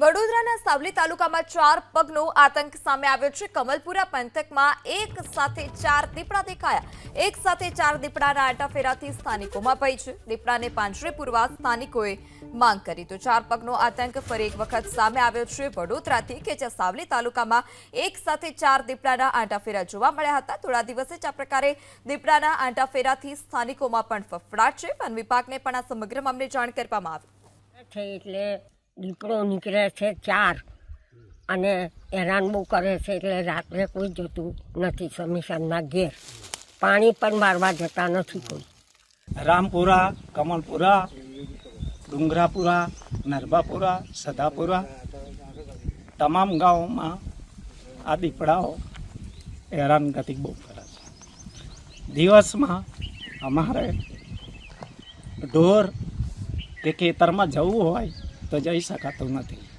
વડોદરાના સાવલી તાલુકામાં ચાર પગનો આતંક સામે આવ્યો છે. કમલપુરા પંથકમાં એક સાથે ચાર દીપડા દેખાયા. એક સાથે ચાર દીપડાના આંટાફેરાથી સ્થાનિકોમાં ભય છે. દીપડાને પાંજરે પૂરવા સ્થાનિકોએ માંગ કરી. તો ચાર પગનો આતંક ફરી એક વખત સામે આવ્યો છે વડોદરાથી કે જ્યાં સાવલી તાલુકામાં એક સાથે ચાર દીપડાના આંટાફેરા જોવા મળ્યા હતા. થોડા દિવસે જ આ પ્રકારે દીપડાના આંટાફેરાથી સ્થાનિકોમાં પણ ફફડાટ છે. વન વિભાગને પણ આ સમગ્ર મામલે જાણ કરવામાં આવી. એટલે દીપડો નીકળે છે ચાર. અને હેરાન બહુ કરે છે એટલે રાત્રે કોઈ જતું નથી સમીશાનના ઘેર. પાણી પણ મારવા જતા નથી કોઈ. રામપુરા, કમલપુરા, ડુંગરાપુરા નરબાપુરા સદાપુરા, તમામ ગામોમાં આ દીપડાઓ હેરાનગતિ બહુ કરે છે. દિવસમાં અમારે ઢોર કે ખેતરમાં જવું હોય તો જઈ શકાતું નથી.